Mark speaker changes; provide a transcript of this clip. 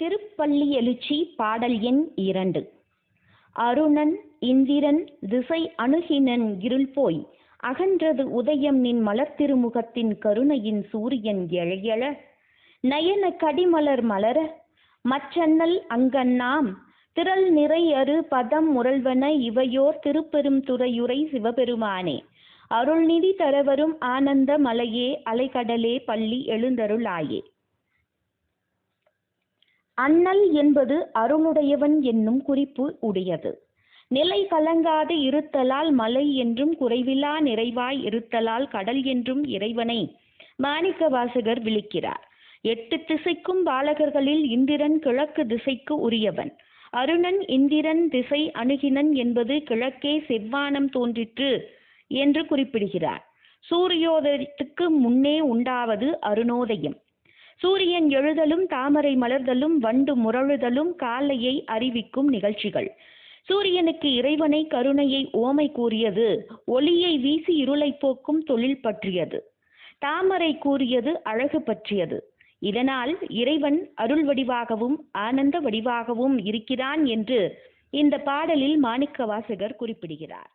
Speaker 1: திருப்பள்ளி எழுச்சி பாடல் எண் இரண்டு. அருணன் இந்திரன் திசை அணுகினன் இருள் போய் அகன்றது உதயம் நின் மலர்த்திருமுகத்தின் கருணையின் சூரியன் எழையழ. நயன கடிமலர் மலர மச்சன்னல் அங்கண்ணாம் திரள் நிறை அரு பதம் முரள்வன இவையோர் திருப்பெரும் துறையுரை சிவபெருமானே. அருள்நிதி தரவரும் ஆனந்த மலையே அலைகடலே பள்ளி எழுந்தருளாயே. அண்ணல் என்பது அருளுடையவன் என்னும் குறிப்பு உடையது. நிலை கலங்காது இருத்தலால் மலை என்றும் குறைவிலா நிறைவாய் இருத்தலால் கடல் என்றும் இறைவனை மாணிக்க வாசகர் விழிக்கிறார். எட்டு திசைக்கும் பாலகர்களில் இந்திரன் கிழக்கு திசைக்கு உரியவன். அருணன் இந்திரன் திசை அணுகினன் என்பது கிழக்கே செவ்வானம் தோன்றிற்று என்று குறிப்பிடுகிறார். சூரியோதயத்துக்கு முன்னே உண்டாவது அருணோதயம். சூரியன் எழுதலும் தாமரை மலர்தலும் வண்டு முரழுதலும் காலையை அறிவிக்கும் நிகழ்ச்சிகள். சூரியனுக்கு இறைவனை கருணையை ஓமை கூறியது ஒளியை வீசி இருளை போக்கும் தொழில் பற்றியது. தாமரை கூறியது அழகு பற்றியது. இதனால் இறைவன் அருள் வடிவாகவும் ஆனந்த வடிவாகவும் இருக்கிறான் என்று இந்த பாடலில் மாணிக்க வாசகர் குறிப்பிடுகிறார்.